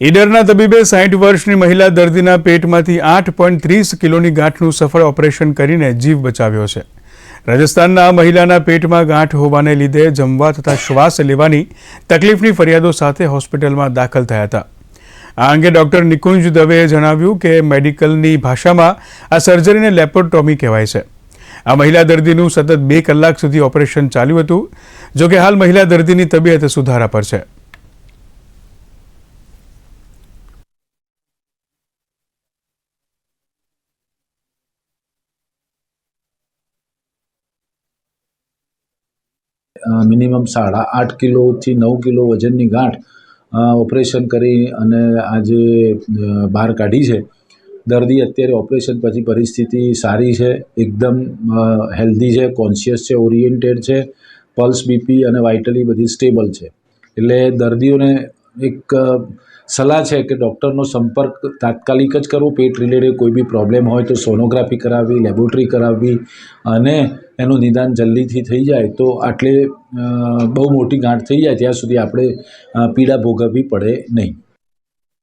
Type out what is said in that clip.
ઈડરના તબીબે સાઠ વર્ષની મહિલા દર્દીના પેટમાંથી આઠ પોઈન્ટ ત્રીસ કિલોની ગાંઠનું સફળ ઓપરેશન કરીને જીવ બચાવ્યો છે. રાજસ્થાનના મહિલાના પેટમાં ગાંઠ હોવાને લીધે જમવા તથા શ્વાસ લેવાની તકલીફની ફરિયાદો સાથે હોસ્પિટલમાં દાખલ થયા હતા. આ અંગે ડોક્ટર નિકુંજ દવેએ જણાવ્યું કે મેડિકલની ભાષામાં આ સર્જરીને લેપોટોમી કહેવાય છે. આ મહિલા દર્દીનું સતત બે કલાક સુધી ઓપરેશન ચાલ્યું હતું, જોકે હાલ મહિલા દર્દીની તબિયત સુધારા પર છે. મિનિમમ સાડા આઠ કિલોથી નવ કિલો વજનની ગાંઠ ઓપરેશન કરી અને આજે બહાર કાઢી છે, દર્દી અત્યારે ઓપરેશન પછી પરિસ્થિતિ સારી છે, એકદમ હેલ્ધી છે કોન્શિયસ છે ઓરિએન્ટેડ છે પલ્સ બીપી અને વાઇટલી બધી સ્ટેબલ છે. એટલે દર્દીઓને એક સલાહ છે કે ડૉક્ટરનો સંપર્ક તાત્કાલિક જ કરવો પેટ રિલેટેડ કોઈ બી પ્રોબ્લેમ હોય તો સોનોગ્રાફી કરાવવી લેબોરેટરી કરાવવી અને એનું નિદાન જલ્દીથી થઈ જાય તો આટલે બહુ મોટી ગાંઠ થઈ જાય, ત્યાં સુધી આપણે પીડા ભોગવવી પડે નહીં.